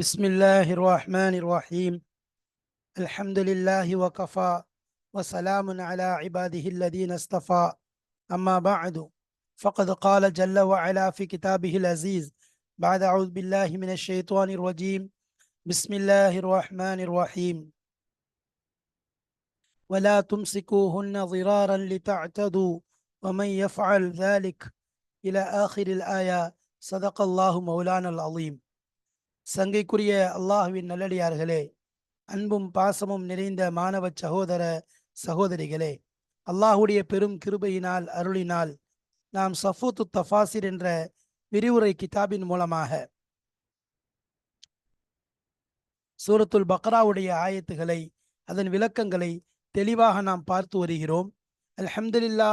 بسم الله الرحمن الرحيم. الحمد لله وكفى وسلام على عباده الذين اصطفى. أما بعد فقد قال جل وعلا في كتابه العزيز بعد أعوذ بالله من الشيطان الرجيم. بسم الله الرحمن الرحيم. ولا تمسكوهن ضرارا لتعتدوا ومن يفعل ذلك إلى آخر الآية. صدق الله مولانا العظيم. சங்கைக்குரிய அல்லாஹுவின் நல்லடியார்களே அன்பும் பாசமும் நிறைந்த மாணவ சகோதர சகோதரிகளே அல்லாஹுடைய பெரும் கிருபையினால் அருளினால் நாம் சஃபூத்து தஃபாசிர் என்ற விரிவுரை கிதாபின் மூலமாக சூரத்துல் பக்ராவுடைய ஆயத்துகளை அதன் விளக்கங்களை தெளிவாக நாம் பார்த்து வருகிறோம். அல்ஹம்துலில்லா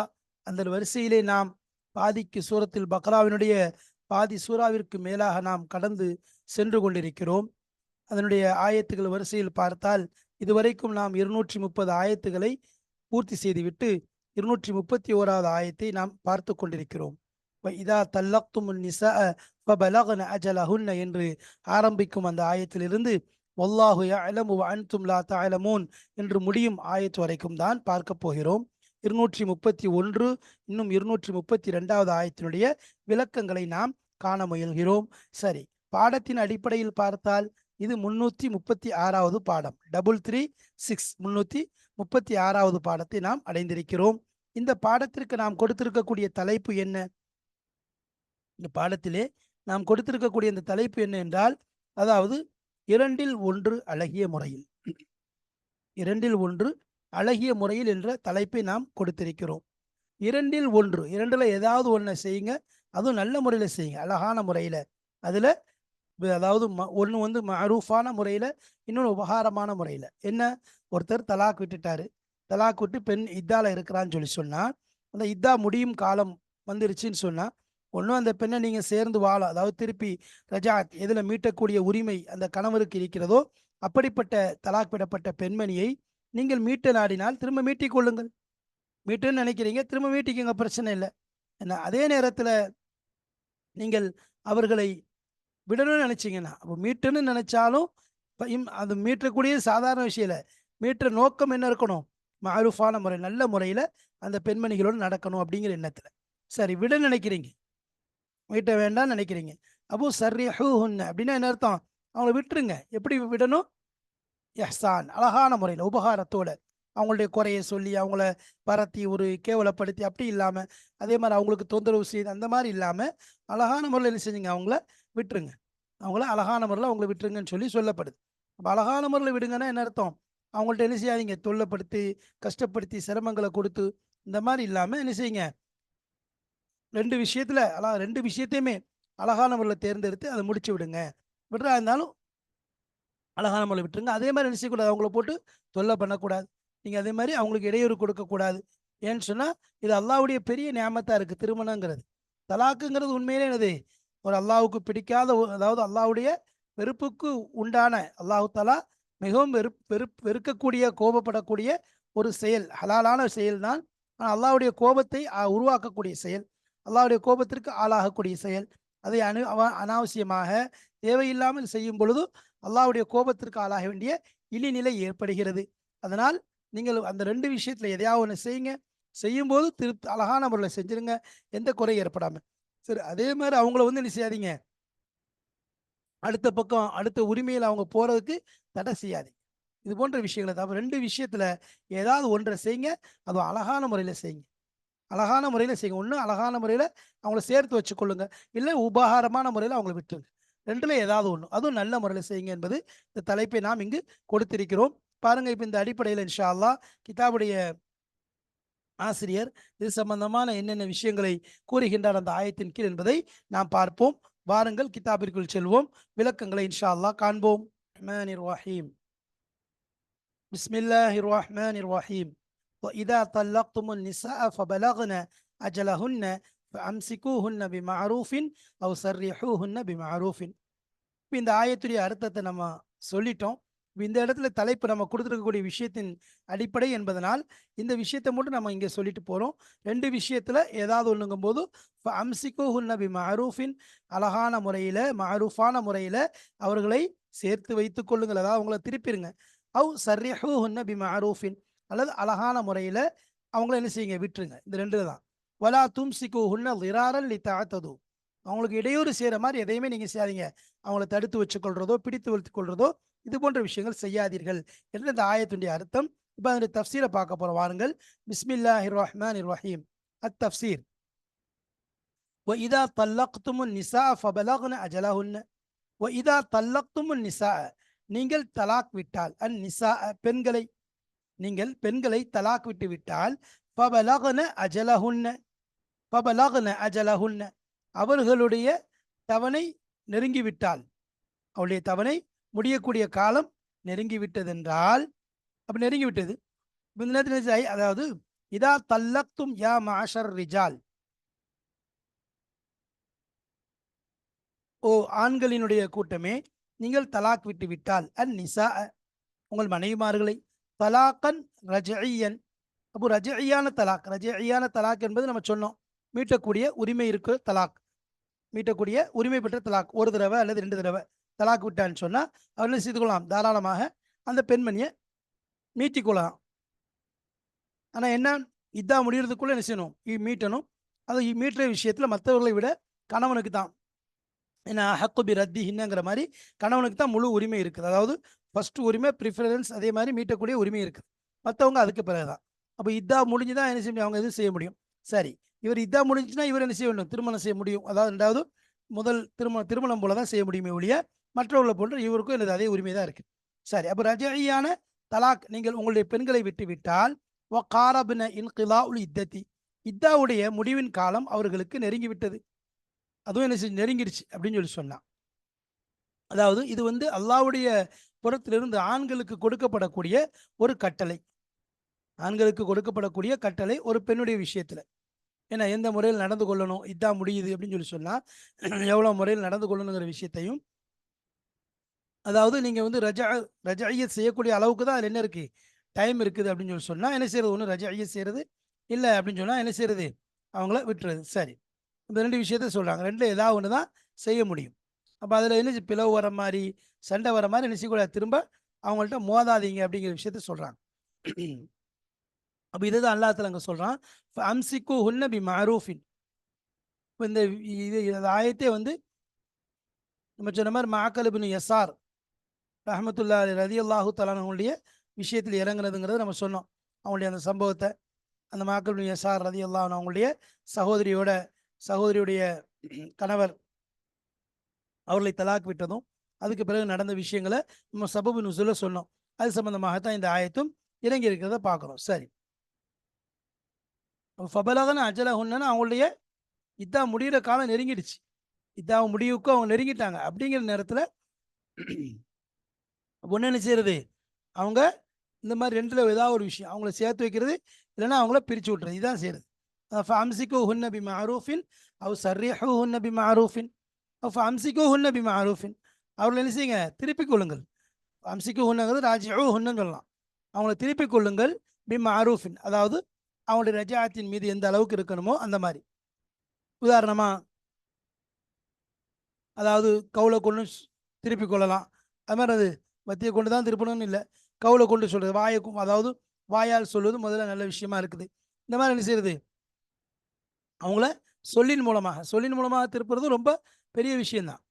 அந்த வரிசையிலே நாம் பாதிக்கு சூரத்தில் பக்ராவினுடைய பாதி சூறாவிற்கு மேலாக நாம் கடந்து சென்று கொண்டிருக்கிறோம். அதனுடைய ஆயத்துகள் வரிசையில் பார்த்தால் இதுவரைக்கும் நாம் இருநூற்றி முப்பது ஆயத்துகளை பூர்த்தி செய்துவிட்டு இருநூற்றி முப்பத்தி ஓராவது ஆயத்தை நாம் பார்த்து கொண்டிருக்கிறோம். இதா தல்லக்தும் நிசா அஜலஹுன்ன என்று ஆரம்பிக்கும் அந்த ஆயத்திலிருந்து ஒல்லாஹு யஅலமு அன்தும் லா என்று முடியும் ஆயத்து வரைக்கும் தான் பார்க்க போகிறோம். இருநூற்றி முப்பத்தி ஒன்று இன்னும் இருநூற்றி முப்பத்தி ரெண்டாவது ஆயத்தினுடைய விளக்கங்களை நாம் காண முயல்கிறோம். சரி பாடத்தின் அடிப்படையில் பார்த்தால் இது முன்னூத்தி முப்பத்தி ஆறாவது பாடம். டபுள் த்ரீ சிக்ஸ் முன்னூத்தி முப்பத்தி ஆறாவது பாடத்தை நாம் அடைந்திருக்கிறோம். இந்த பாடத்திற்கு நாம் கொடுத்திருக்கக்கூடிய தலைப்பு என்ன? இந்த பாடத்திலே நாம் கொடுத்திருக்கக்கூடிய இந்த தலைப்பு என்ன என்றால் அதாவது இரண்டில் ஒன்று அழகிய முறையில். இரண்டில் ஒன்று அழகிய முறையில் என்ற தலைப்பை நாம் கொடுத்திருக்கிறோம். இரண்டில் ஒன்று இரண்டில் ஏதாவது ஒன்றை செய்யுங்க. அதுவும் நல்ல முறையில் செய்யுங்க. அழகான முறையில். அதில் அதாவது ஒன்று வந்து மரூஃபான முறையில் இன்னொன்று உபகாரமான முறையில். என்ன? ஒருத்தர் தலாக் விட்டுட்டாரு. தலாக் விட்டு பெண் இத்தால இருக்கிறான்னு சொல்லி சொன்னால் அந்த இதா முடியும் காலம் வந்துருச்சுன்னு சொன்னால் ஒன்றும் அந்த பெண்ணை நீங்கள் சேர்ந்து வாழ அதாவது திருப்பி ரஜாத் எதில் மீட்டக்கூடிய உரிமை அந்த கணவருக்கு இருக்கிறதோ அப்படிப்பட்ட தலாக் விடப்பட்ட பெண்மணியை நீங்கள் மீட்ட நாடினால் திரும்ப மீட்டிக் கொள்ளுங்கள். மீட்டுன்னு நினைக்கிறீங்க திரும்ப மீட்டிக்கங்க பிரச்சனை இல்லை. என்ன அதே நேரத்தில் நீங்கள் அவர்களை விடணும்னு நினைச்சீங்கன்னா அப்போ மீட்டுன்னு நினச்சாலும் அது மீட்டக்கூடிய சாதாரண விஷயம் இல்லை. மீட்டுற நோக்கம் என்ன இருக்கணும்? மாரூஃபான முறை நல்ல முறையில் அந்த பெண்மணிகளோடு நடக்கணும் அப்படிங்கிற எண்ணத்தில். சரி விட நினைக்கிறீங்க. மீட்ட வேண்டாம்னு நினைக்கிறீங்க. அப்போ சரி ஹூஹுன்னு அப்படின்னா என்ன அர்த்தம்? அவங்கள விட்டுருங்க. எப்படி விடணும்? எஹ்சான் அழகான முறையில் உபகாரத்தோட. அவங்களுடைய குறையை சொல்லி அவங்கள பரத்தி ஒரு கேவலப்படுத்தி அப்படி இல்லாமல் அதே மாதிரி அவங்களுக்கு தொந்தரவு செய்து அந்த மாதிரி இல்லாமல் அழகான முறையில் என்ன செஞ்சுங்க? அவங்கள விட்டுருங்க. அவங்கள அழகான முறையில் அவங்கள விட்டுருங்கன்னு சொல்லி சொல்லப்படுது. அப்போ அழகான முறையில் விடுங்கன்னா என்ன அர்த்தம்? அவங்கள்ட்ட என்ன செய்யாதீங்க? தொல்லைப்படுத்தி கஷ்டப்படுத்தி சிரமங்களை கொடுத்து இந்த மாதிரி இல்லாமல் என்ன செய்யுங்க? ரெண்டு விஷயத்தில் அழகா ரெண்டு விஷயத்தையுமே அழகான முறையில் தேர்ந்தெடுத்து அதை முடிச்சு விடுங்க. விடுறா இருந்தாலும் அழகான முறையில் விட்டுருங்க. அதே மாதிரி என்ன செய்யக்கூடாது? அவங்கள போட்டு தொல்லை பண்ணக்கூடாது. நீங்கள் அதே மாதிரி அவங்களுக்கு இடையூறு கொடுக்கக்கூடாது. ஏன்னு சொன்னால் இது அல்லாவுடைய பெரிய நியமத்தாக இருக்குது திருமணங்கிறது. தலாக்குங்கிறது உண்மையிலே என்னது? ஒரு அல்லாவுக்கு பிடிக்காத அதாவது அல்லாவுடைய வெறுப்புக்கு உண்டான அல்லாஹு தலா மிகவும் வெறு வெறு வெறுக்கக்கூடிய கோபப்படக்கூடிய ஒரு செயல். ஹலாலான செயல் தான். ஆனால் அல்லாவுடைய கோபத்தை உருவாக்கக்கூடிய செயல். அல்லாவுடைய கோபத்திற்கு ஆளாகக்கூடிய செயல். அதை அனு அனாவசியமாக தேவையில்லாமல் செய்யும் பொழுது அல்லாவுடைய கோபத்திற்கு ஆளாக வேண்டிய இழிநிலை ஏற்படுகிறது. அதனால் நீங்கள் அந்த ரெண்டு விஷயத்தில் எதையாவது ஒன்று செய்யுங்க. செய்யும்போது திரு அழகான முறையில் செஞ்சிருங்க. எந்த குறை ஏற்படாமல் சரி அதே மாதிரி அவங்கள வந்து என்ன செய்யாதீங்க. அடுத்த பக்கம் அடுத்த உரிமையில் அவங்க போகிறதுக்கு தடை செய்யாதீங்க. இது போன்ற விஷயங்களை தவிர ரெண்டு விஷயத்தில் ஏதாவது ஒன்றை செய்யுங்க. அதுவும் அழகான முறையில் செய்யுங்க. அழகான முறையில் செய்யுங்க. ஒன்று அழகான முறையில் அவங்கள சேர்த்து வச்சுக்கொள்ளுங்க. இல்லை உபகாரமான முறையில் அவங்கள விட்டுருங்க. ரெண்டுல ஏதாவது ஒன்று அதுவும் நல்ல முறையில் செய்யுங்க என்பது இந்த தலைப்பை நாம் இங்கு கொடுத்திருக்கிறோம். பாருங்க இப்போ இந்த அடிப்படையில் இன்ஷா அல்லா கிதாபுடைய ஆசிரியர் இது சம்பந்தமான என்னென்ன விஷயங்களை கூறுகின்றார் அந்த ஆயத்தின் கீழ் என்பதை நாம் பார்ப்போம் வாருங்கள் கிதாபிற்குள் செல்வோம் விளக்கங்களை இன்ஷா அல்லா காண்போம் ரஹீம் பிஸ்மில்லாஹி ரஹ்மான் ரஹீம் وإذا طلقتم النساء فبلغن أجلهن فأمسكوهن بمعروف أو سرحوهن بمعروف இந்த ஆயத்துடைய அர்த்தத்தை நம்ம சொல்லிட்டோம் இந்த இடத்துல தலைப்பு நம்ம கொடுத்துருக்கக்கூடிய விஷயத்தின் அடிப்படை என்பதனால் இந்த விஷயத்தை மட்டும் நம்ம இங்கே சொல்லிட்டு போகிறோம் ரெண்டு விஷயத்தில் ஏதாவது ஒன்றுங்கும் போது அம்சிகோ ஹுன்னபி மஹரூஃபின் அழகான முறையில் மஹரூஃபான முறையில் அவர்களை சேர்த்து வைத்துக் கொள்ளுங்கள். அதாவது அவங்கள திருப்பிடுங்க அவ் சர்ரிஹூ ஹுன்ன மஹரூஃபின் அல்லது அழகான முறையில் அவங்கள என்ன செய்யுங்க விட்டுருங்க. இந்த ரெண்டு தான். வலா தும்சிகோ ஹுன்ன விராரல் லி தாத்தது அவங்களுக்கு இடையூறு செய்கிற மாதிரி எதையுமே நீங்கள் செய்யாதீங்க. அவங்கள தடுத்து வச்சுக்கொள்றதோ பிடித்து வைத்துக் கொள்றதோ இது போன்ற விஷயங்கள் செய்யாதீர்கள் என்ற இந்த ஆயத்துடைய அர்த்தம் இப்போ அதனுடைய தஃப்சீரை பார்க்க போகிறோம் வாருங்கள் பிஸ்மில்லாஹிர் ரஹ்மான் ரஹீம் அத் தஃப்சீர் وإذا طلقتم النساء فبلغن أجلهن وإذا طلقتم النساء நீங்கள் தலாக் விட்டால் அன் நிசா பெண்களை நீங்கள் பெண்களை தலாக் விட்டு விட்டால் பபலகன அஜலஹுன்ன பபலகன அஜலஹுன்ன அவர்களுடைய தவணை நெருங்கிவிட்டால் அவளுடைய தவணை முடியக்கூடிய காலம் நெருங்கிவிட்டதென்றால் அப்ப நெருங்கிவிட்டது. இந்த நேரத்தில் அதாவது இதா தல்லக்தும் யா மாஷர் ரிஜால். ஓ ஆண்களினுடைய கூட்டமே நீங்கள் தலாக் விட்டு விட்டால் அன் நிசா உங்கள் மனைவிமார்களை தலாக்கன் ரஜையன். அப்போ ரஜையான தலாக் ரஜையான தலாக் என்பது நம்ம சொன்னோம். மீட்டக்கூடிய உரிமை இருக்கிற தலாக். மீட்டக்கூடிய உரிமை பெற்ற தலாக். ஒரு தடவை அல்லது ரெண்டு தடவை. தலாக் விட்டான்னு சொன்னால் அவர் என்ன செய்து கொள்ளலாம் தாராளமாக அந்த பெண்மணியை மீட்டிக்கொள்ளலாம். ஆனால் என்ன? இதாக முடிகிறதுக்குள்ளே என்ன செய்யணும்? இ- மீட்டணும். அது மீட்டுற விஷயத்தில் மற்றவர்களை விட கணவனுக்கு தான். ஏன்னா ஹக்குபி ரத்தி ஹின்னங்கிற மாதிரி கணவனுக்கு தான் முழு உரிமை இருக்குது. அதாவது ஃபஸ்ட்டு உரிமை ப்ரிஃபரன்ஸ் அதே மாதிரி மீட்டக்கூடிய உரிமை இருக்குது. மற்றவங்க அதுக்கு பிறகு தான் அப்போ இதா முடிஞ்சுதான் என்ன செய்ய முடியும்? அவங்க எதுவும் செய்ய முடியும். சரி. இவர் இதா முடிஞ்சுன்னா இவர் என்ன செய்ய வேண்டும்? திருமணம் செய்ய முடியும். அதாவது ரெண்டாவது முதல் திருமணம் திருமணம் போல தான் செய்ய முடியுமே ஒழிய மற்றவர்களை போன்று இவருக்கும் எனது அதே உரிமை தான் இருக்கு. சரி அப்போ ரஜையான தலாக் நீங்கள் உங்களுடைய பெண்களை விட்டுவிட்டால் விட்டால் காரபின இன்கிலா உல் இத்தத்தி. இத்தாவுடைய முடிவின் காலம் அவர்களுக்கு நெருங்கி விட்டது. அதுவும் என்ன செஞ்சு நெருங்கிடுச்சு அப்படின்னு சொல்லி சொன்னான். அதாவது இது வந்து அல்லாஹ்வுடைய புறத்திலிருந்து ஆண்களுக்கு கொடுக்கப்படக்கூடிய ஒரு கட்டளை. ஆண்களுக்கு கொடுக்கப்படக்கூடிய கட்டளை ஒரு பெண்ணுடைய விஷயத்தில். ஏன்னா எந்த முறையில் நடந்து கொள்ளணும் இதான் முடியுது அப்படின்னு சொல்லி சொன்னால் எவ்வளோ முறையில் நடந்து கொள்ளணுங்கிற விஷயத்தையும் அதாவது நீங்கள் வந்து ரஜா ரஜையத் செய்யக்கூடிய அளவுக்கு தான் அதில் என்ன இருக்குது டைம் இருக்குது அப்படின்னு சொல்லி சொன்னால் என்ன செய்யறது? ஒன்று ரஜையத் செய்யறது இல்லை அப்படின்னு சொன்னால் என்ன செய்யறது? அவங்கள விட்டுறது. சரி. இந்த ரெண்டு விஷயத்த சொல்கிறாங்க ரெண்டு ஏதாவது ஒன்று தான் செய்ய முடியும். அப்போ அதில் என்ன பிளவு வர மாதிரி சண்டை வர மாதிரி என்ன செய்யக்கூடாது? திரும்ப அவங்கள்ட்ட மோதாதீங்க அப்படிங்கிற விஷயத்த சொல்கிறாங்க அப்போ இதுதான் அல்லாஹ் அங்கே சொல்கிறான் அம்சிக்கு ஹுன்ன பி மாரூஃபின் இப்போ இந்த இது இந்த ஆயத்தே வந்து நம்ம சொன்ன மாதிரி மாக்கலுபின் எஸ்ஆர் ரஹமத்துல்லா அலி ரதி அல்லாஹு தலானுடைய விஷயத்தில் இறங்குனதுங்கிறத நம்ம சொன்னோம். அவங்களுடைய அந்த சம்பவத்தை அந்த மாக்களுடைய சார் ரதி அல்லாஹ் அவங்களுடைய சகோதரியோட சகோதரியுடைய கணவர் அவர்களை தலாக் விட்டதும் அதுக்கு பிறகு நடந்த விஷயங்களை நம்ம சபபு நுசுல சொன்னோம். அது சம்பந்தமாகத்தான் இந்த ஆயத்தும் இறங்கி இருக்கிறத பார்க்குறோம். சரி. ஃபபலகன அஜலகுன்னு அவங்களுடைய இதா முடிகிற காலம் நெருங்கிடுச்சு. இதா முடிவுக்கும் அவங்க நெருங்கிட்டாங்க. அப்படிங்கிற நேரத்தில் ஒன்று என்ன செய்யறது அவங்க இந்த மாதிரி ரெண்டில் ஏதாவது ஒரு விஷயம் அவங்கள சேர்த்து வைக்கிறது இல்லைன்னா அவங்கள பிரித்து விட்டுறது இதான் செய்யறது. ஃபம்சிக்கு ஹுன்னபி மாரூஃபின் அவ் சர்ரீஹோ ஹுன்னபி மாரூஃபின் அவ் ஹுன்ன ஹுன்னபி மாரூஃபின் அவர்கள் என்ன செய்யுங்க? திருப்பிக் கொள்ளுங்கள். அம்சிக்கு ஹுன்னங்கிறது ராஜிஹு ஹுன்னு சொல்லலாம். அவங்கள திருப்பிக் கொள்ளுங்கள் பி மாரூஃபின் அதாவது அவங்களுடைய ரஜாத்தின் மீது எந்த அளவுக்கு இருக்கணுமோ அந்த மாதிரி. உதாரணமாக அதாவது கவுளை கொண்டு திருப்பி திருப்பிக் கொள்ளலாம். அது மாதிரி அது வத்தியை கொண்டு தான் திருப்பணும்னு இல்லை. கவுளை கொண்டு சொல்கிறது வாயக்கும் அதாவது வாயால் சொல்வது முதல்ல நல்ல விஷயமா இருக்குது. இந்த மாதிரி என்ன செய்யறது அவங்கள சொல்லின் மூலமாக சொல்லின் மூலமாக திருப்புறது ரொம்ப பெரிய விஷயந்தான்.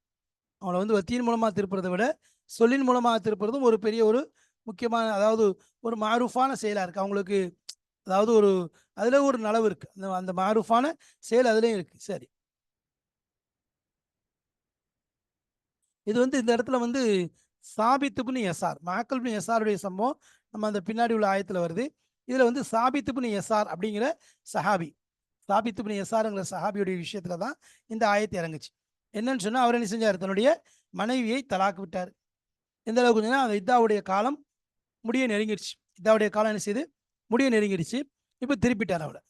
அவங்கள வந்து வத்தியின் மூலமாக திருப்புறதை விட சொல்லின் மூலமாக திருப்புறதும் ஒரு பெரிய ஒரு முக்கியமான அதாவது ஒரு மாரூஃபான செயலாக இருக்குது அவங்களுக்கு அதாவது ஒரு அதில் ஒரு நலவு இருக்குது அந்த அந்த மாரூஃபான செயல் அதுலேயும் இருக்குது சரி. இது வந்து இந்த இடத்துல வந்து சாபித்துப்னு எஸ்ஆர். மாக்கல்பின் எஸ்ஆருடைய சம்பவம் நம்ம அந்த பின்னாடி உள்ள ஆயத்தில் வருது. இதில் வந்து சாபித்துப்னு எஸ்ஆர் அப்படிங்கிற சஹாபி. சாபித்துப்னு எஸ்ஆருங்கிற சஹாபியுடைய விஷயத்துல தான் இந்த ஆயத்தை இறங்குச்சு. என்னன்னு சொன்னால் அவர் என்ன செஞ்சார்? தன்னுடைய மனைவியை தலாக்கு விட்டார். எந்த அளவுக்கு சொன்னா அந்த இத்தாவுடைய காலம் முடிய நெருங்கிடுச்சு. இதாவுடைய காலம் என்ன செய்யுது முடிய நெருங்கிடுச்சு. இப்போ திருப்பிட்டார் அவளை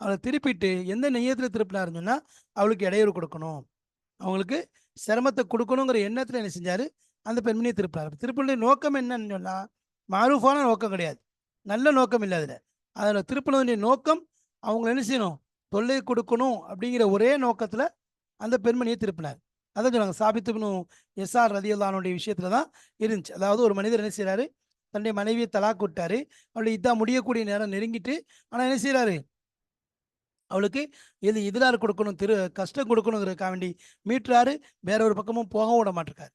அவளை திருப்பிட்டு எந்த நெய்யத்தில் திருப்பினாருன்னு சொன்னால் அவளுக்கு இடையூறு கொடுக்கணும். அவங்களுக்கு சிரமத்தை கொடுக்கணுங்கிற எண்ணத்தில் என்ன செஞ்சார்? அந்த பெண்மணியை திருப்பினார். திருப்பினுடைய நோக்கம் என்னன்னு சொன்னால் மாரூஃபான நோக்கம் கிடையாது. நல்ல நோக்கம் இல்லை அதில். அதில் திருப்பினுடைய நோக்கம் அவங்கள என்ன செய்யணும்? தொல்லை கொடுக்கணும் அப்படிங்கிற ஒரே நோக்கத்தில் அந்த பெண்மணியை திருப்பினார். அதான் சொன்னாங்க சாபித்துபினும் எஸ்ஆர் ரதியுல்லானுடைய விஷயத்துல தான் இருந்துச்சு. அதாவது ஒரு மனிதர் என்ன செய்கிறாரு தன்னுடைய மனைவியை தலாக் விட்டாரு. அவளுடைய இதான் முடியக்கூடிய நேரம் நெருங்கிட்டு ஆனால் என்ன செய்கிறாரு அவளுக்கு இது எதிராக கொடுக்கணும் திரு கஷ்டம் கொடுக்கணுங்கிறதுக்காக வேண்டி மீட்டுறாரு. வேற ஒரு பக்கமும் போக விட மாட்டிருக்காரு.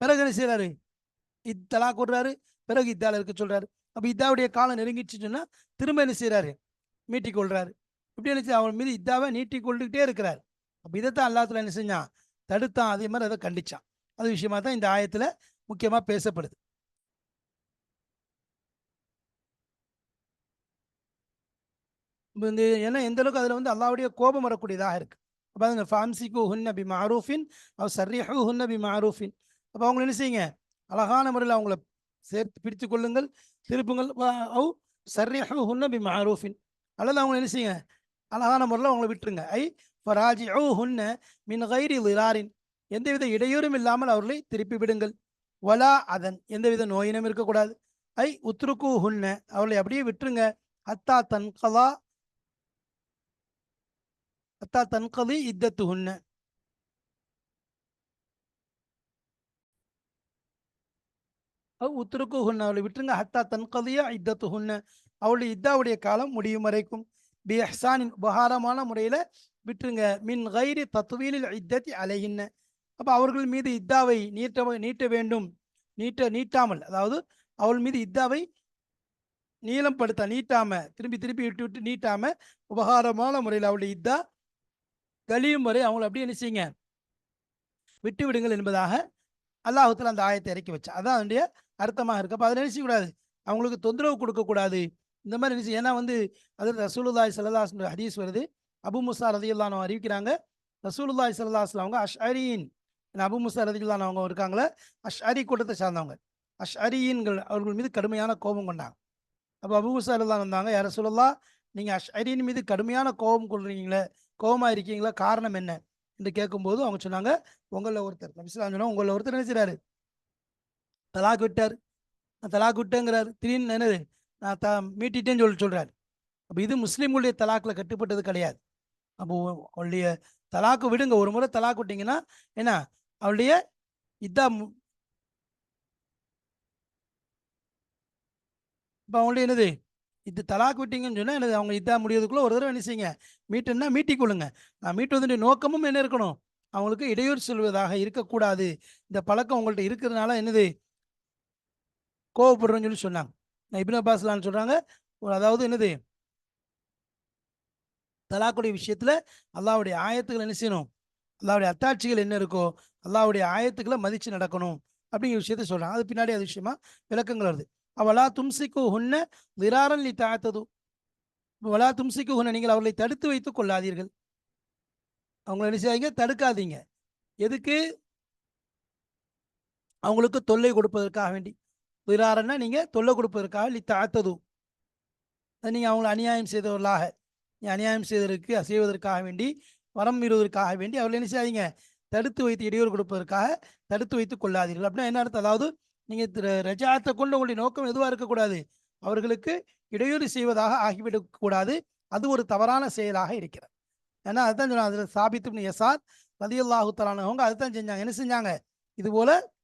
பிறகு என்ன செய்கிறாரு இத்தலா கொடுறாரு பிறகு இத்தால இருக்க சொல்றாரு. அப்போ இத்தாவுடைய காலம் நெருங்கிச்சுன்னா திரும்ப என்ன செய்யறாரு மீட்டிக் கொள்றாரு இப்படி என்ன செய்ய அவன் மீது இதாவை நீட்டி கொண்டுகிட்டே இருக்கிறார். அப்போ இதைத்தான் அல்லாத்துல என்ன செஞ்சான்? தடுத்தான். அதே மாதிரி அதை கண்டிச்சான். அது விஷயமா தான் இந்த ஆயத்தில் முக்கியமாக பேசப்படுது. இப்ப இந்த ஏன்னா எந்த அளவுக்கு அதில் வந்து அல்லாவுடைய கோபம் வரக்கூடியதாக இருக்கு. அப்போ அந்த ஃபாம்சிக்கு ஹுன்னபி மாரூஃபின் அவர் சர்ரிஹு ஹுன்னபி மாரூஃபின் அப்போ அவங்களை என்ன செய்யுங்க? அழகான முறையில் அவங்கள சேர்த்து பிடித்து கொள்ளுங்கள் திருப்புங்கள். வ- சரியாக ஹுன்ன பி மாரூஃபின் அல்லது அவங்களை என்ன செய்யுங்க? அழகான முறையில் அவங்கள விட்டுருங்க. ஐ ஃபராஜி ஹுன்ன மின் கைரி லிராரின் எந்தவித இடையூறும் இல்லாமல் அவர்களை திருப்பி விடுங்கள். வலா அதன். எந்தவித நோயினும் இருக்கக்கூடாது. ஐ உத்ருக்கு ஹுன்ன அவர்களை அப்படியே விட்டுருங்க. அத்தா தன்கலா அத்தா தன்கலி இத்தத்து ஹுன்ன உத்தருக்கு ஹுன்ன அவளை விட்டுருங்க. ஹத்தா தன்கதியா இத்தத்து ஹுன்ன அவளுடைய இத்தாவுடைய காலம் முடியும் வரைக்கும். பி அஹ்சானின் உபகாரமான முறையில் விட்டுருங்க. மின் கைரி தத்துவீலில் இத்தத்தி அலைகின்ன அப்போ அவர்கள் மீது இத்தாவை நீட்ட நீட்ட வேண்டும். நீட்ட நீட்டாமல் அதாவது அவள் மீது இத்தாவை நீளம் படுத்த நீட்டாம திரும்பி திருப்பி விட்டு விட்டு நீட்டாம உபகாரமான முறையில் அவளுடைய இத்தா கலியும் வரை அவங்களை அப்படியே என்ன செய்யுங்க? விட்டு விடுங்கள் என்பதாக அல்லாஹத்தில் அந்த ஆயத்தை இறக்கி வச்சா அதான் அதனுடைய அர்த்தமாக இருக்கு. அப்போ அதை நினைச்சக்கூடாது அவங்களுக்கு தொந்தரவு கொடுக்கக்கூடாது இந்த மாதிரி நினைச்சு ஏன்னா வந்து அது ரசூலுல்லாய் சல்லாஸ் ஹதீஸ் வருது. அபு முசா ரதியுல்லான் அறிவிக்கிறாங்க. ரசூலுல்லாய் சல்லாஸ்ல அவங்க அஷ்அரீன் அபு முசா ரதியுல்லான் அவங்க இருக்காங்களே அஷ்அரி கூட்டத்தை சார்ந்தவங்க. அஷ்அரீன்கள் அவர்கள் மீது கடுமையான கோபம் கொண்டாங்க. அப்போ அபு முசா அல்லான் வந்தாங்க யார சொல்லலாம் அஷ் அரியின் மீது கடுமையான கோபம் கொள்றீங்களே கோபமாக இருக்கீங்களா காரணம் என்ன? என்று கேட்கும்போது அவங்க சொன்னாங்க உங்களில் ஒருத்தர். நபிஸ்லாம் சொன்னால் உங்களில் ஒருத்தர் நினைச்சிடாரு தலாக் விட்டார் நான் தலாக் விட்டேங்கிறார் திடீர்னு என்னது? நான் த மீட்டிட்டேன்னு சொல்லி சொல்கிறார் அப்போ இது முஸ்லீம்களுடைய தலாக்கில் கட்டுப்பட்டது கிடையாது. அப்போ அவளுடைய தலாக்கு விடுங்க. ஒரு முறை தலாக் விட்டிங்கன்னா என்ன? அவளுடைய இதான் இப்போ அவங்களுடைய என்னது? இது தலாக் விட்டிங்கன்னு சொன்னால் என்னது? அவங்க இதாக முடியறதுக்குள்ள ஒரு தடவை என்ன செய்யுங்க? மீட்டுன்னா மீட்டிக்கொள்ளுங்க நான் மீட்டுவதனுடைய நோக்கமும் என்ன இருக்கணும்? அவங்களுக்கு இடையூறு சொல்வதாக இருக்கக்கூடாது. இந்த பழக்கம் உங்கள்கிட்ட இருக்கிறதுனால என்னது? கோவப்படுறோன்னு சொல்லி சொன்னாங்க. நான் இபின் அப்பாஸ்லான்னு சொல்கிறாங்க ஒரு அதாவது என்னது? தலாக்குடைய விஷயத்தில் அல்லாவுடைய ஆயத்துக்கள் என்ன செய்யணும்? அல்லாவுடைய அத்தாட்சிகள் என்ன இருக்கோ அல்லாவுடைய ஆயத்துக்களை மதித்து நடக்கணும் அப்படிங்கிற விஷயத்த சொல்கிறாங்க அது பின்னாடி அது விஷயமா விளக்கங்கள் வருது. அவளா தும்சிக்கு ஹுன்ன விராரன் நீ தாத்தது. வலா தும்சிக்கு ஹுன்ன நீங்கள் அவர்களை தடுத்து வைத்துக் கொள்ளாதீர்கள். அவங்களை என்ன செய்யாதீங்க? தடுக்காதீங்க. எதுக்கு? அவங்களுக்கு தொல்லை கொடுப்பதற்காக வேண்டி. விராரன்னா நீங்கள் தொல்லை கொடுப்பதற்காக லி தாத்தது நீங்கள் அவங்களை அநியாயம் செய்தவர்களாக. நீ அநியாயம் செய்ததற்கு செய்வதற்காக வேண்டி வரம் மீறுவதற்காக வேண்டி அவர்கள் என்ன செய்யாதீங்க? தடுத்து வைத்து இடையூறு கொடுப்பதற்காக தடுத்து வைத்துக் கொள்ளாதீர்கள். அப்படின்னா என்ன அர்த்தம்? அதாவது நீங்கள் திரு- ரஜாத்தை கொண்டு உங்களுடைய நோக்கம் எதுவாக இருக்கக்கூடாது? அவர்களுக்கு இடையூறு செய்வதாக ஆகிவிடக்கூடாது. அது ஒரு தவறான செயலாக இருக்கிறது. ஏன்னா அதுதான் சொன்னாங்க அதில் சாபித்து எஸ்ஆர் ரதியுல்லாஹு தலானவங்க அதுதான் செஞ்சாங்க. என்ன செஞ்சாங்க? இது போல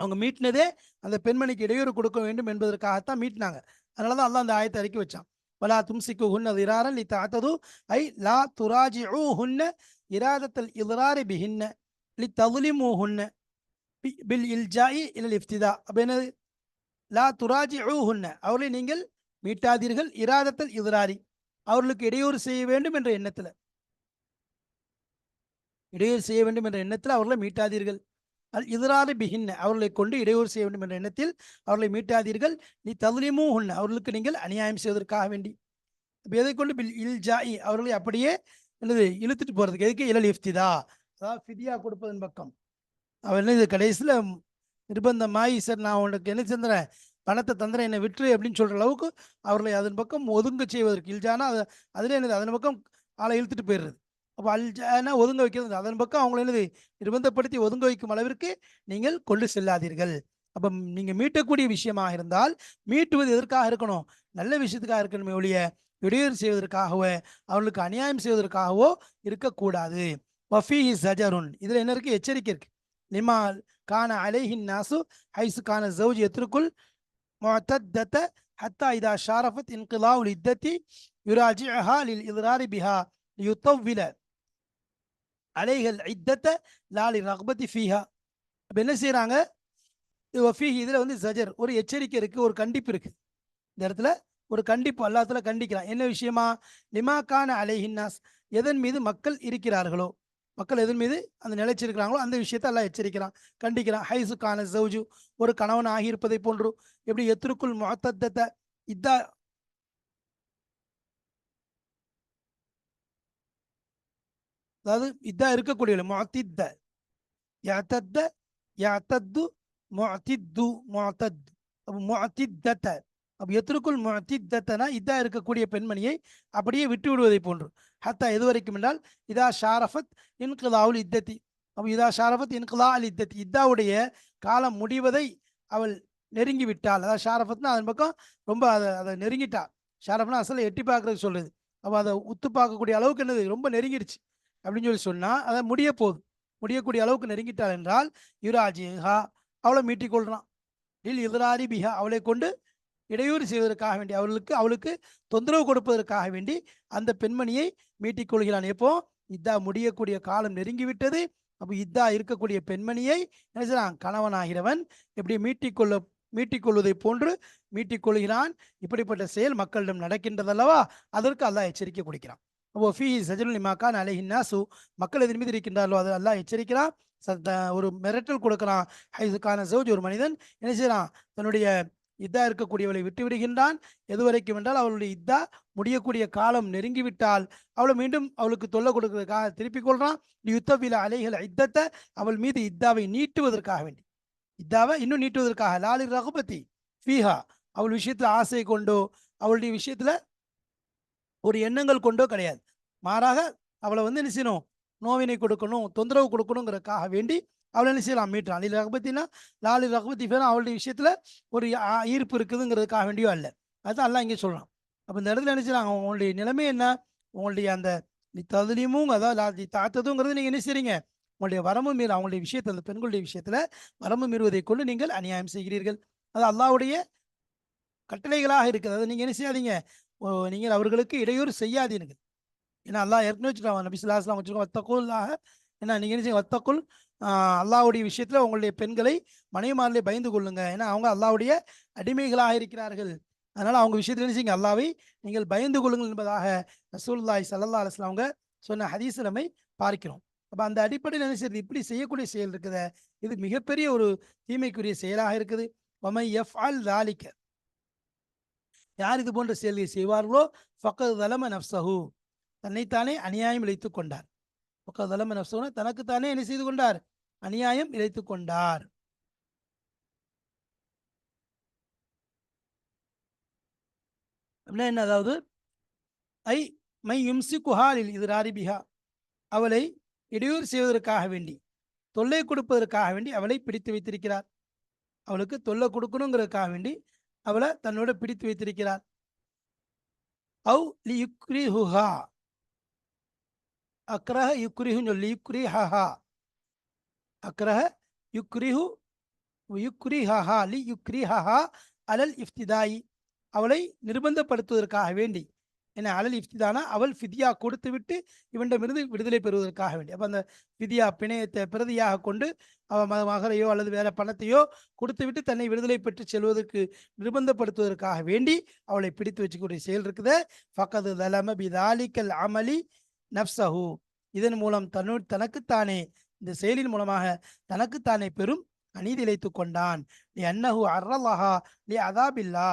அவங்க மீட்டினதே அந்த பெண்மணிக்கு இடையூறு கொடுக்க வேண்டும் என்பதற்காகத்தான் மீட்டினாங்க. அதனால தான் அல்லா அந்த ஆயத்தை அறிக்கை வச்சான். வலா தும்சிக்கு ஹுன்ன திராரன் லி தாத்தது ஐ லா துராஜி ஹுன்ன இராதத்தல் இதுராரி பிஹின்ன லி ததுலிமு ஹுன்ன பில் இல்ஜாயி இல் இஃப்திதா. அப்போ என்னது? லா துராஜி ஹுன்ன அவர்களை நீங்கள் மீட்டாதீர்கள் இராதத்தல் இதுராரி. அவர்களுக்கு இடையூறு செய்ய வேண்டும் என்ற எண்ணத்தில். இடையூறு செய்ய வேண்டும் என்ற எண்ணத்தில் அவர்களை மீட்டாதீர்கள். அல் இதிராறு பிகின்ன அவர்களை கொண்டு இடையூறு செய்ய வேண்டும் என்ற எண்ணத்தில் அவர்களை மீட்டாதீர்கள். நீ ததுலிமூ உன்ன அவர்களுக்கு நீங்கள் அநியாயம் செய்வதற்காக வேண்டி. எதை கொண்டு? பில் இல் ஜாயி அவர்களை அப்படியே என்னது? இழுத்துட்டு போறதுக்கு. எதுக்கு? இலல் இஃப்திதா. அதாவது ஃபிதியா கொடுப்பதன் பக்கம். அவர் என்ன இது கடைசியில் நிர்பந்தமாயி சார் நான் உனக்கு என்ன செஞ்சுறேன் பணத்தை தந்திர என்னை விட்டுரு அப்படின்னு சொல்கிற அளவுக்கு அவர்களை அதன் பக்கம் ஒதுங்க செய்வதற்கு இல்ஜானா அது அதில் என்னது? அதன் பக்கம் ஆளை இழுத்துட்டு போயிடுறது. அப்போ அல்ஜானா ஒதுங்க வைக்கிறது. அதன் பக்கம் அவங்கள என்னது? நிர்பந்தப்படுத்தி ஒதுங்க வைக்கும் அளவிற்கு நீங்கள் கொண்டு செல்லாதீர்கள். அப்போ நீங்கள் மீட்டக்கூடிய விஷயமாக இருந்தால் மீட்டுவது எதற்காக இருக்கணும்? நல்ல விஷயத்துக்காக இருக்கணுமே ஒழிய இடையூறு செய்வதற்காகவோ அவர்களுக்கு அநியாயம் செய்வதற்காகவோ இருக்கக்கூடாது. வஃபி சஜருன். இதில் என்ன இருக்குது எச்சரிக்கை இருக்குது நிமால் கான அலைஹின் நாசு ஹைசு கான ஜவுஜ் எத்திற்குள் மொத்தத்த ஹத்தா இதா ஷாரஃபத் இன்கிலா உல் இத்தத்தி யுராஜி அஹா லில் இதுராரி பிஹா யுத்தவ்வில அலைகள் இத்தத்தை லாலி ரஹ்பதி ஃபீஹா. அப்போ என்ன செய்கிறாங்க இதில் வந்து ஜஜர் ஒரு எச்சரிக்கை இருக்குது ஒரு கண்டிப்பு இருக்குது இந்த இடத்துல ஒரு கண்டிப்பு அல்லாத்துல கண்டிக்கிறான். என்ன விஷயமா? லிமாக்கான அலைஹின்னாஸ் எதன் மீது மக்கள் இருக்கிறார்களோ மக்கள் எதன் மீது அந்த நிலைச்சிருக்கிறாங்களோ அந்த விஷயத்தை எல்லாம் எச்சரிக்கிறான் கண்டிக்கிறான். ஹைசுக்கான கான ஜவுஜு ஒரு கணவன் ஆகியிருப்பதை போன்று எப்படி எத்திருக்குள் முகத்தத்தை இதா அதாவது இதா இருக்கக்கூடிய மொத்தித்த யாத்தத்த யாத்தத்து மொத்தித்து முஅத்தத். அப்போ முஅத்தித்தத. அப்போ எத்திற்குள் முஅத்தித்தனா இதா இருக்கக்கூடிய பெண்மணியை அப்படியே விட்டு விடுவதை போன்று. ஹத்தா எது வரைக்கும் என்றால் இதா ஷாரஃபத் இன்கலாவுல் இத்தத்தி அப்போ இதா ஷாரஃபத் இன்கலா அல் இத்தத்தி இதாவுடைய காலம் முடிவதை அவள் நெருங்கி விட்டாள் அதாவது ஷாரஃபத்னா அதன் பக்கம் ரொம்ப அதை அதை நெருங்கிட்டா. ஷாரஃப்னா அசலை எட்டி பார்க்கறது சொல்லுது. அப்போ அதை உத்து பார்க்கக்கூடிய அளவுக்கு என்னது? ரொம்ப நெருங்கிடுச்சு. அப்படின்னு சொல்லி சொன்னா அதை முடிய போகுது. முடியக்கூடிய அளவுக்கு நெருங்கிட்டாள் என்றால் யுராஜிஹா அவளை மீட்டிக் கொள்றான். இல் எதிராரி பிஹா அவளை கொண்டு இடையூறு செய்வதற்காக வேண்டி அவளுக்கு அவளுக்கு தொந்தரவு கொடுப்பதற்காக வேண்டி அந்த பெண்மணியை மீட்டிக் கொள்கிறான். எப்போ? இதா முடியக்கூடிய காலம் நெருங்கி விட்டது அப்போ இதா இருக்கக்கூடிய பெண்மணியை நினைச்சான் கணவனாகிறவன் எப்படி மீட்டிக்கொள்ள மீட்டிக்கொள்வதை போன்று மீட்டிக்கொள்கிறான் இப்படிப்பட்ட செயல் மக்களிடம் நடக்கின்றதல்லவா? அதற்கு அல்லாஹ் எச்சரிக்கை கொடுக்கிறான். ஒஃபி ஃபீ இமாக்கான் மாக்கான் அலைஹின்னாசு மக்கள் எதிர் மீது இருக்கின்றார்களோ அதை அல்லாஹ் எச்சரிக்கிறான். ஒரு மிரட்டல் கொடுக்கிறான். ஹைசுக்கான சௌஜ் ஒரு மனிதன் என்ன செய்யறான் தன்னுடைய இதா இருக்கக்கூடியவளை விட்டு விடுகின்றான். எதுவரைக்கும் என்றால் அவளுடைய இதா முடியக்கூடிய காலம் நெருங்கிவிட்டால் அவளை மீண்டும் அவளுக்கு தொல்லை கொடுக்கறதுக்காக திருப்பிக் கொள்றான். யுத்தவில அலைகள் இத்தத்தை அவள் மீது இத்தாவை நீட்டுவதற்காக வேண்டி. இத்தாவை இன்னும் நீட்டுவதற்காக லாலி ரகுபதி ஃபீஹா அவள் விஷயத்துல ஆசை கொண்டோ அவளுடைய விஷயத்துல ஒரு எண்ணங்கள் கொண்டோ கிடையாது. மாறாக அவளை வந்து என்ன செய்யணும்? நோவினை கொடுக்கணும் தொந்தரவு கொடுக்கணுங்கிறதுக்காக வேண்டி அவளை என்ன செய்யலாம்? மீட்டான் அலி ரகுபத்தினா லாலி ரகபத்தி பேரும் அவளுடைய விஷயத்துல ஒரு ஈர்ப்பு இருக்குதுங்கிறதுக்காக வேண்டியோ அல்ல. அதுதான் அல்லாஹ் இங்கே சொல்கிறான் அப்போ இந்த இடத்துல என்ன செய்யறாங்க? உங்களுடைய நிலைமை என்ன? உங்களுடைய அந்த ததுலியமும் அதாவது தாத்ததுங்கிறது நீங்கள் என்ன செய்றீங்க? உங்களுடைய வரம்பு மீறும் அவங்களுடைய விஷயத்தில் அந்த பெண்களுடைய விஷயத்தில் வரம்பு மீறுவதை கொண்டு நீங்கள் அநியாயம் செய்கிறீர்கள். அது அல்லாவுடைய கட்டளைகளாக இருக்குது. அதை நீங்கள் என்ன செய்யாதீங்க. ஓ, நீங்கள் அவர்களுக்கு இடையூறு செய்யாதீர்கள். ஏன்னா அல்லாஹ் ஏற்கனவே வச்சுருக்காங்க நபி சொல்லாஸ்லாம் வச்சுருக்கோம் வத்தக்குள்ளாக ஏன்னா நீங்கள் என்ன செய்ய வத்தக்குள் அல்லாவுடைய விஷயத்தில் உங்களுடைய பெண்களை மனைவிமாரிலே பயந்து கொள்ளுங்க. ஏன்னா அவங்க அல்லாவுடைய அடிமைகளாக இருக்கிறார்கள். அதனால் அவங்க விஷயத்தில் என்ன செய்யுங்க? அல்லாவை நீங்கள் பயந்து கொள்ளுங்கள் என்பதாக ரசூல்லாய் ஸல்லல்லாஹு அலைஹி அவங்க சொன்ன ஹதீஸ் நம்மை பார்க்கிறோம். அப்போ அந்த அடிப்படையில் என்ன செய்யுது? இப்படி செய்யக்கூடிய செயல் இருக்குத. இது மிகப்பெரிய ஒரு தீமைக்குரிய செயலாக இருக்குது. ஒமை எஃப் அல் தாலிக்க. யார் இது போன்ற செயல்களை செய்வார்களோ? ஃபக்கது தலம நப்சஹு தன்னைத்தானே அநியாயம் இழைத்துக் கொண்டார். உக்கதலம் தலம தனக்குத்தானே என்ன செய்து கொண்டார்? அநியாயம் இழைத்துக் கொண்டார். அப்படின்னா என்ன? அதாவது ஐ மை யும்சி குஹாலில் இது ராரிபிகா அவளை இடையூறு செய்வதற்காக வேண்டி தொல்லை கொடுப்பதற்காக வேண்டி அவளை பிடித்து வைத்திருக்கிறார். அவளுக்கு தொல்லை கொடுக்கணுங்கிறதுக்காக வேண்டி அவளை தன்னோட பிடித்து வைத்திருக்கிறார். அவு லி யுக்ரிஹுஹா அக்ரஹ யுக்ரிஹுன்னு சொல்லி யுக்ரிஹஹா அக்ரஹ யுக்ரிஹு யுக்ரிஹஹா லி யுக்ரிஹஹா அலல் இஃப்திதாயி அவளை நிர்பந்தப்படுத்துவதற்காக வேண்டி. என்ன அலல் இஃப்திதானா அவள் ஃபிதியா கொடுத்து விட்டு இவனிடமிருந்து விடுதலை பெறுவதற்காக வேண்டி. அப்போ அந்த ஃபிதியா பிணையத்தை பிரதியாக கொண்டு அவன் மகரையோ அல்லது வேற பணத்தையோ கொடுத்து விட்டு தன்னை விடுதலை பெற்று செல்வதற்கு நிர்பந்தப்படுத்துவதற்காக வேண்டி அவளை பிடித்து வச்சுக்கூடிய செயல் இருக்குது. ஃபக்கது தலம பிதாலிக்கல் அமலி நப்சஹு இதன் மூலம் தன்னு தனக்குத்தானே இந்த செயலின் மூலமாக தனக்குத்தானே பெரும் அநீதி இழைத்து கொண்டான். நீ அன்னஹு அர்ரலஹா நீ அதாபில்லா.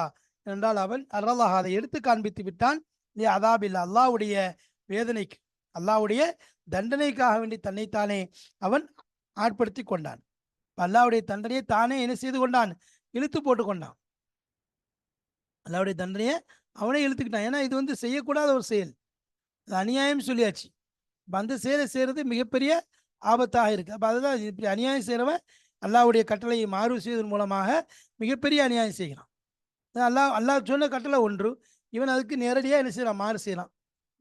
என்றால் அவன் அர்ரலஹா அதை எடுத்து காண்பித்து விட்டான். நீ அதாபில்லா. அல்லாவுடைய வேதனைக்கு அல்லாஹ்வுடைய தண்டனைக்காக வேண்டி தன்னைத்தானே அவன் ஆட்படுத்தி கொண்டான். அல்லாவுடைய தண்டனையை தானே என்ன செய்து கொண்டான்? இழுத்து போட்டு கொண்டான். அல்லாவுடைய தண்டனையை அவனே இழுத்துக்கிட்டான். ஏன்னா இது வந்து செய்யக்கூடாத ஒரு செயல். அநியாயம் சொல்லியாச்சு. வந்து சேர செய்கிறது மிகப்பெரிய ஆபத்தாக இருக்குது அப்போ அதுதான் இப்படி அநியாயம் செய்கிறவன் அல்லாவுடைய கட்டளையை மாறு செய்வதன் மூலமாக மிகப்பெரிய அநியாயம் செய்கிறான். அல்லாஹ் அல்லாஹ் சொன்ன கட்டளை ஒன்று. இவன் அதுக்கு நேரடியாக என்ன செய்கிறான் மாறு செய்கிறான்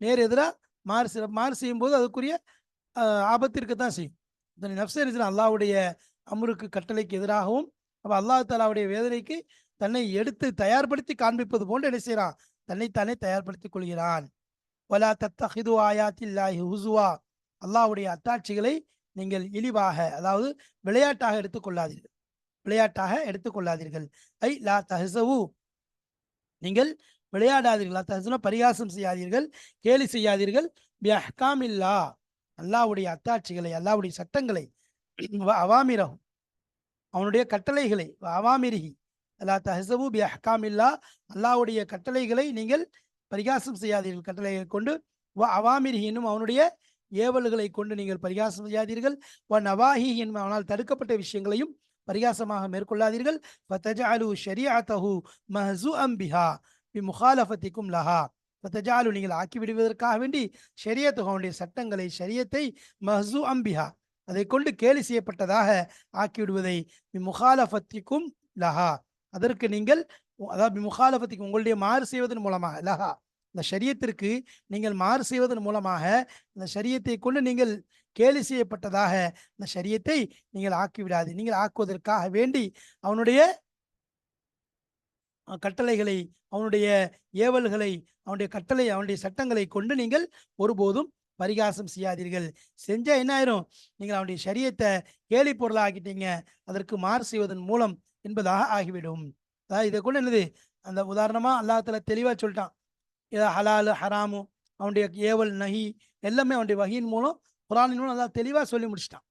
நேர் எதிராக மாறு செய்ய மாறு செய்யும்போது அதுக்குரிய ஆபத்திற்கு ஆபத்து இருக்கத்தான் செய்யும். இந்த நப்சை என்ன செய்யும்? அமுருக்கு கட்டளைக்கு எதிராகவும் அப்போ அல்லா தாலாவுடைய வேதனைக்கு தன்னை எடுத்து தயார்படுத்தி காண்பிப்பது போன்று என்ன செய்கிறான் தன்னைத்தானே தயார்படுத்திக் கொள்கிறான். வலா தத்தஹிது ஆயாத்தில்லாஹி ஹுசுவா அல்லாஹ்வுடைய அத்தாட்சிகளை நீங்கள் இழிவாக அதாவது விளையாட்டாக எடுத்துக்கொள்ளாதீர்கள். விளையாட்டாக எடுத்துக்கொள்ளாதீர்கள். ஐ லா தஹசவு நீங்கள் விளையாடாதீர்கள். லா தஹசுனா பரிகாசம் செய்யாதீர்கள் கேலி செய்யாதீர்கள். பி அஹ்காமில்லா. அல்லாஹ்வுடைய அத்தாட்சிகளை அல்லாவுடைய சட்டங்களை. வ அவனுடைய கட்டளைகளை அவாமிரிகி அல்லா தஹசவு பி அஹ்காமில்லா. அல்லாஹ்வுடைய கட்டளைகளை நீங்கள் பரிகாசம் செய்யாதீர்கள். கட்டளைகளை கொண்டு வ அவாமிரி என்னும் அவனுடைய ஏவல்களை கொண்டு நீங்கள் பரிகாசம் செய்யாதீர்கள். வ நவாஹி என்னும் அவனால் தடுக்கப்பட்ட விஷயங்களையும் பரிகாசமாக மேற்கொள்ளாதீர்கள். ஃபதஜஅலு ஷரீஅத்தஹு மஹ்ஸூஅம் அம்பிஹா பி முகாலஃபத்திக்கும் லஹா. ஃபதஜஅலு நீங்கள் ஆக்கி விடுவதற்காக வேண்டி ஷரியத்துஹு அவனுடைய சட்டங்களை ஷரியத்தை மஹ்ஸூஅம் அம்பிஹா அதை கொண்டு கேலி செய்யப்பட்டதாக ஆக்கிவிடுவதை முகாலஃபத்திக்கும் லஹா. அதற்கு நீங்கள் அதாவது முகாலபத்திக்கு உங்களுடைய மாறு செய்வதன் மூலமாக லஹா. இந்த சரியத்திற்கு நீங்கள் மாறு செய்வதன் மூலமாக இந்த சரியத்தை கொண்டு நீங்கள் கேலி செய்யப்பட்டதாக இந்த சரியத்தை நீங்கள் ஆக்கிவிடாது. நீங்கள் ஆக்குவதற்காக வேண்டி அவனுடைய கட்டளைகளை அவனுடைய ஏவல்களை அவனுடைய கட்டளை அவனுடைய சட்டங்களை கொண்டு நீங்கள் ஒருபோதும் பரிகாசம் செய்யாதீர்கள். செஞ்சா என்ன ஆயிரும்? நீங்கள் அவனுடைய சரியத்தை கேலி பொருளாக்கிட்டீங்க. அதற்கு மாறு செய்வதன் மூலம் என்பதாக ஆகிவிடும். அதாவது இதை கூட என்னது? அந்த உதாரணமாக அல்லாத்துல தெளிவாக சொல்லிட்டான். இதை ஹலாலு ஹராமு அவனுடைய ஏவல் நஹி எல்லாமே அவனுடைய வகையின் மூலம் குரானின் மூலம் நல்லா தெளிவாக சொல்லி முடிச்சிட்டான்.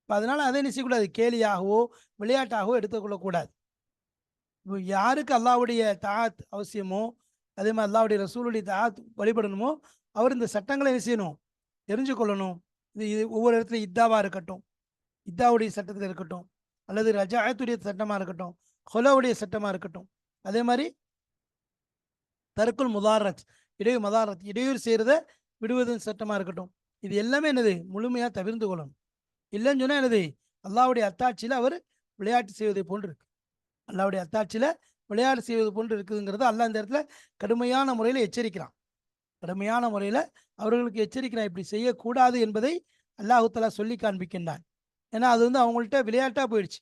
இப்போ அதனால் அதை என்ன கேலியாகவோ விளையாட்டாகவோ எடுத்துக்கொள்ளக்கூடாது. இப்போ யாருக்கு அல்லாவுடைய தாத் அவசியமோ அதே மாதிரி அல்லாவுடைய ரசூலுடைய தாத் வழிபடணுமோ அவர் இந்த சட்டங்களை என்ன செய்யணும்? தெரிஞ்சு கொள்ளணும். இது இது ஒவ்வொரு இடத்துல இத்தாவாக இருக்கட்டும் இத்தாவுடைய சட்டத்தில் இருக்கட்டும் அல்லது ரஜாயத்துடைய சட்டமாக இருக்கட்டும் ஹொலாவுடைய சட்டமா இருக்கட்டும். அதே மாதிரி தருக்குல் முதாரத் இடையூறு மதாரத் இடையூறு செய்கிறத விடுவதன் சட்டமா இருக்கட்டும். இது எல்லாமே என்னது? முழுமையா தவிர்ந்து கொள்ளணும். இல்லைன்னு சொன்னா என்னது? அல்லாஹ்வுடைய அத்தாட்சியில அவர் விளையாட்டு செய்வதை போன்று இருக்கு. அல்லாவுடைய அத்தாட்சியில விளையாட்டு செய்வது போன்று இருக்குதுங்கிறது அல்லா இந்த இடத்துல கடுமையான முறையில் எச்சரிக்கிறான். கடுமையான முறையில் அவர்களுக்கு எச்சரிக்கிறான். இப்படி செய்யக்கூடாது என்பதை அல்லாஹுத்தலா சொல்லி காண்பிக்கின்றான். ஏன்னா அது வந்து அவங்கள்ட்ட விளையாட்டா போயிடுச்சு.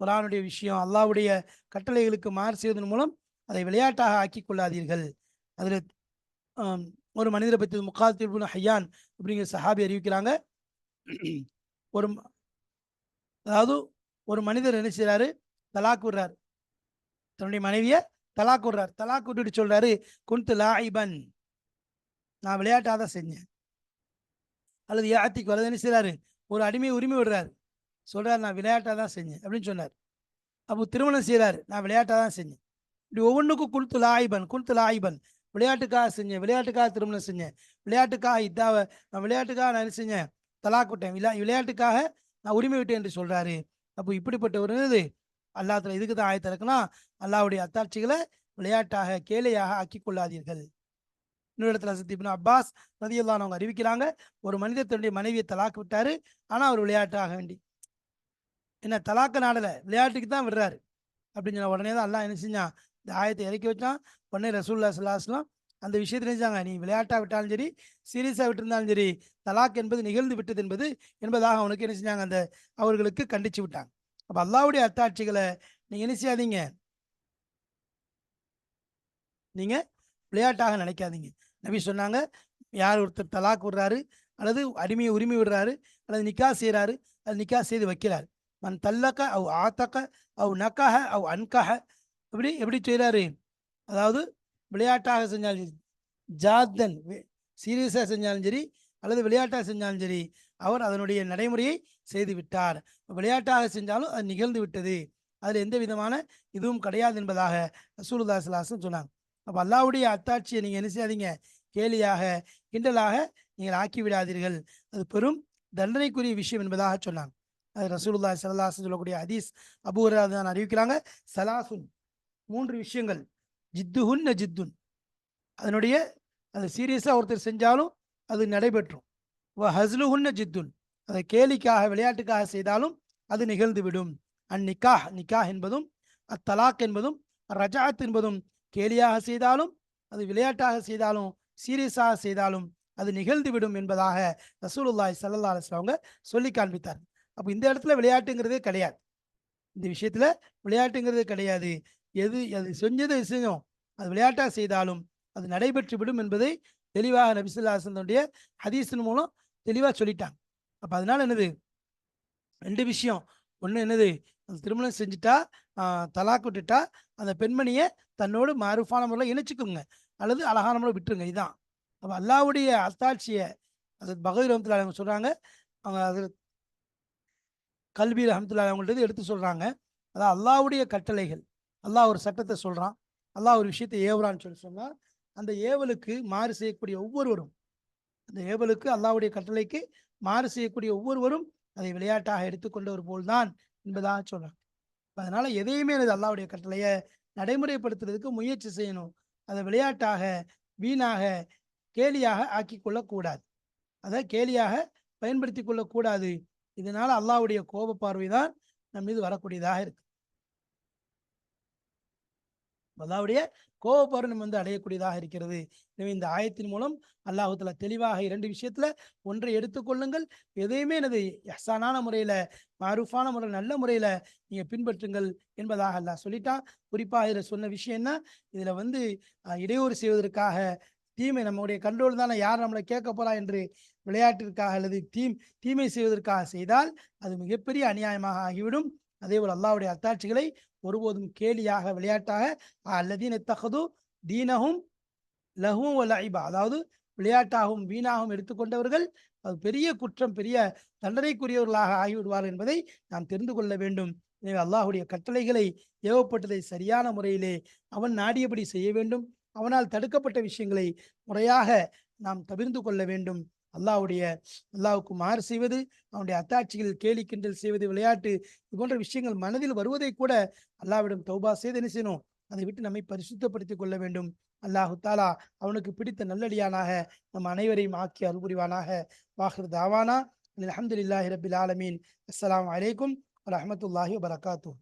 குரானுடைய விஷயம் அல்லாவுடைய கட்டளைகளுக்கு மாறு செய்வதன் மூலம் அதை விளையாட்டாக ஆக்கி கொள்ளாதீர்கள். அதில் ஒரு மனிதரை பற்றி முகாத்திபுன் ஹையான் அப்படிங்கிற சஹாபி அறிவிக்கிறாங்க. ஒரு அதாவது ஒரு மனிதர் என்ன செய்கிறாரு தலாக் விடுறாரு. தன்னுடைய மனைவியை தலாக் விடுறாரு. தலாக் விட்டுட்டு சொல்றாரு குன்து லாயிபன். நான் விளையாட்டாக தான் செஞ்சேன். அல்லது யாத்திக்கு அல்லது என்ன செய்கிறாரு ஒரு அடிமை உரிமை விடுறாரு. சொல்கிறார் நான் விளையாட்டாக தான் செஞ்சேன் அப்படின்னு சொன்னார். அப்போ திருமணம் செய்கிறார் நான் விளையாட்டாக தான் செஞ்சேன் இப்படி ஒவ்வொன்றுக்கும் குல்த்து லாயிபன் குல்த்து லாயிபன் விளையாட்டுக்காக செஞ்சேன் விளையாட்டுக்காக திருமணம் செஞ்சேன் விளையாட்டுக்காக இதாவை நான் விளையாட்டுக்காக நான் என்ன செஞ்சேன் தலாக் விட்டேன் விளையாட்டுக்காக நான் உரிமை விட்டேன் என்று சொல்கிறாரு அப்போ இப்படிப்பட்ட ஒரு இது அல்லாத்துல இதுக்கு தான் ஆயத்த இருக்குன்னா அல்லாவுடைய அத்தாட்சிகளை விளையாட்டாக கேலையாக ஆக்கி கொள்ளாதீர்கள். இன்னொரு இடத்துல சத்திபின் அப்பாஸ் ரதியெல்லாம் அவங்க அறிவிக்கிறாங்க ஒரு மனிதர் தன்னுடைய மனைவியை தலாக்கு விட்டாரு ஆனால் அவர் விளையாட்டாக வேண்டி என்ன தலாக்க நாடல விளையாட்டுக்கு தான் விடுறாரு. அப்படின்னு சொன்ன உடனே தான் எல்லாம் என்ன செஞ்சான்? இந்த ஆயத்தை இறக்கி வச்சான். உடனே ரசூல்லா சல்லாஸ்லாம் அந்த விஷயத்தை நினைச்சாங்க நீ விளையாட்டாக விட்டாலும் சரி சீரியஸாக விட்டிருந்தாலும் சரி தலாக் என்பது நிகழ்ந்து விட்டது என்பது என்பதாக அவனுக்கு என்ன செஞ்சாங்க? அந்த அவர்களுக்கு கண்டிச்சு விட்டாங்க. அப்போ அல்லாவுடைய அத்தாட்சிகளை நீங்கள் என்ன செய்யாதீங்க? நீங்கள் விளையாட்டாக நினைக்காதீங்க. நபி சொன்னாங்க யார் ஒருத்தர் தலாக் விடுறாரு அல்லது அடிமையை உரிமை விடுறாரு அல்லது நிக்கா செய்கிறாரு அது நிக்கா செய்து வைக்கிறார். மண் தல்லக்க அவ் ஆத்தக்க அவ் நக்கஹ அவ் அன்கஹ இப்படி எப்படி செய்கிறாரு அதாவது விளையாட்டாக செஞ்சாலும் சரி ஜாத்தன் சீரியஸாக செஞ்சாலும் சரி அல்லது விளையாட்டாக செஞ்சாலும் சரி அவர் அதனுடைய நடைமுறையை செய்து விட்டார். விளையாட்டாக செஞ்சாலும் அது நிகழ்ந்து விட்டது. அதில் எந்த விதமான இதுவும் கிடையாது என்பதாக ரசூலுல்லா சொன்னாங்க. அப்போ அல்லாவுடைய அத்தாட்சியை நீங்கள் என்ன செய்யாதீங்க கேலியாக கிண்டலாக நீங்கள் ஆக்கி விடாதீர்கள். அது பெரும் தண்டனைக்குரிய விஷயம் என்பதாக சொன்னாங்க. அது ரசூலுல்லா ஸல்லல்லாஹு சொல்லக்கூடிய ஹதீஸ் அபூராதான் அறிவிக்கிறாங்க. சலாசுன் மூன்று விஷயங்கள். ஜித்துஹுன் ஜித்துன். அதனுடைய அது சீரியஸாக ஒருத்தர் செஞ்சாலும் அது நடைபெற்றும். வ ஹஸ்லுஹுன்ன ஜித்துன். அதை கேலிக்காக விளையாட்டுக்காக செய்தாலும் அது நிகழ்ந்துவிடும். அந் நிக்காஹ் நிக்காஹ் என்பதும் அத்தலாக் என்பதும் ரஜாத் என்பதும் கேலியாக செய்தாலும் அது விளையாட்டாக செய்தாலும் சீரியஸாக செய்தாலும் அது நிகழ்ந்துவிடும் என்பதாக ரசூலுல்லாய் சல்லா அலைஹி அவங்க சொல்லி காண்பித்தார் அப்போ இந்த இடத்துல விளையாட்டுங்கிறதே கிடையாது. இந்த விஷயத்தில் விளையாட்டுங்கிறது கிடையாது. எது அது செஞ்சது விஷயம் அது விளையாட்டாக செய்தாலும் அது நடைபெற்று விடும் என்பதை தெளிவாக நபிசுல்லாசனுடைய ஹதீஸின் மூலம் தெளிவாக சொல்லிட்டாங்க. அப்போ அதனால என்னது? ரெண்டு விஷயம். ஒன்று என்னது? அந்த திருமணம் செஞ்சுட்டா ஆஹ், தலாக் விட்டுட்டா அந்த பெண்மணியை தன்னோடு மாறுஃபான முறையில் இணைச்சிக்குங்க. அல்லது அழகான முறையில் விட்டுருங்க. இதுதான் அப்போ அல்லாவுடைய அத்தாட்சியை அது பகவீர் ரஹமத்துல்லா அவங்க சொல்கிறாங்க அவங்க அது கல்வி அஹமதுல்லா அவங்கள்ட்ட எடுத்து சொல்கிறாங்க அதான் அல்லாவுடைய கட்டளைகள். அல்லாஹ் ஒரு சட்டத்தை சொல்கிறான் அல்லாஹ் ஒரு விஷயத்தை ஏவுறான்னு சொல்லி சொன்னால் அந்த ஏவலுக்கு மாறு செய்யக்கூடிய ஒவ்வொருவரும் அந்த ஏவலுக்கு அல்லாஹ்வுடைய கட்டளைக்கு மாறு செய்யக்கூடிய ஒவ்வொருவரும் அதை விளையாட்டாக எடுத்துக்கொண்டவர் போல்தான் என்பதாக சொல்கிறாங்க அதனால் எதையுமே அது அல்லாவுடைய கட்டளையை நடைமுறைப்படுத்துறதுக்கு முயற்சி செய்யணும். அதை விளையாட்டாக வீணாக கேலியாக ஆக்கி கொள்ளக்கூடாது. அதை கேலியாக பயன்படுத்தி கொள்ளக்கூடாது இதனால அல்லாவுடைய கோப பார்வை தான் நம் மீது வரக்கூடியதாக இருக்கு. அல்லாஹ்வுடைய கோபப்பார்வை நம்ம வந்து அடையக்கூடியதாக இருக்கிறது. எனவே இந்த ஆயத்தின் மூலம் அல்லாஹுத்துல தெளிவாக இரண்டு விஷயத்துல ஒன்றை எடுத்துக்கொள்ளுங்கள் எதையுமே எனது யசானான முறையில மாரூஃபான முறையில் நல்ல முறையில நீங்க பின்பற்றுங்கள் என்பதாக அல்லாஹ் சொல்லிட்டான். குறிப்பாக இதுல சொன்ன விஷயம் என்ன? இதுல வந்து இடையூறு செய்வதற்காக தீமை நம்முடைய கண்ட்ரோல் தானே யார் நம்மளை கேட்க போறா என்று விளையாட்டிற்காக அல்லது தீம் தீமை செய்வதற்காக செய்தால் அது மிகப்பெரிய அநியாயமாக ஆகிவிடும். அதேபோல் அல்லாவுடைய அத்தாட்சிகளை ஒருபோதும் கேலியாக விளையாட்டாக அல்லதீன் தகது தீனகும் லகுவும் லைபா அதாவது விளையாட்டாகவும் வீணாகவும் எடுத்துக்கொண்டவர்கள் அது பெரிய குற்றம் பெரிய தண்டனைக்குரியவர்களாக ஆகிவிடுவார் என்பதை நாம் தெரிந்து கொள்ள வேண்டும். எனவே அல்லாஹுடைய கட்டளைகளை ஏவப்பட்டதை சரியான முறையிலே அவன் நாடியபடி செய்ய வேண்டும். அவனால் தடுக்கப்பட்ட விஷயங்களை முறையாக நாம் தவிர்ந்து கொள்ள வேண்டும். அல்லாவுடைய அல்லாவுக்கு மாறு செய்வது அவனுடைய அத்தாட்சிகள் கேலி கிண்டல் செய்வது விளையாட்டு இது போன்ற விஷயங்கள் மனதில் வருவதை கூட அல்லாஹ்விடம் தௌபா செய்து என்ன செய்யணும்? அதை விட்டு நம்மை பரிசுத்தப்படுத்திக் கொள்ள வேண்டும். அல்லாஹு தாலா அவனுக்கு பிடித்த நல்லடியானாக நம் அனைவரையும் ஆக்கி அருள்புரிவானாக வாஹிர் தாவானா. அலமதுல்லாஹி ரபில் ஆலமீன். அஸ்லாம் வலைக்கும் வரமத்துல்லாஹி வபரகாத்துஹு.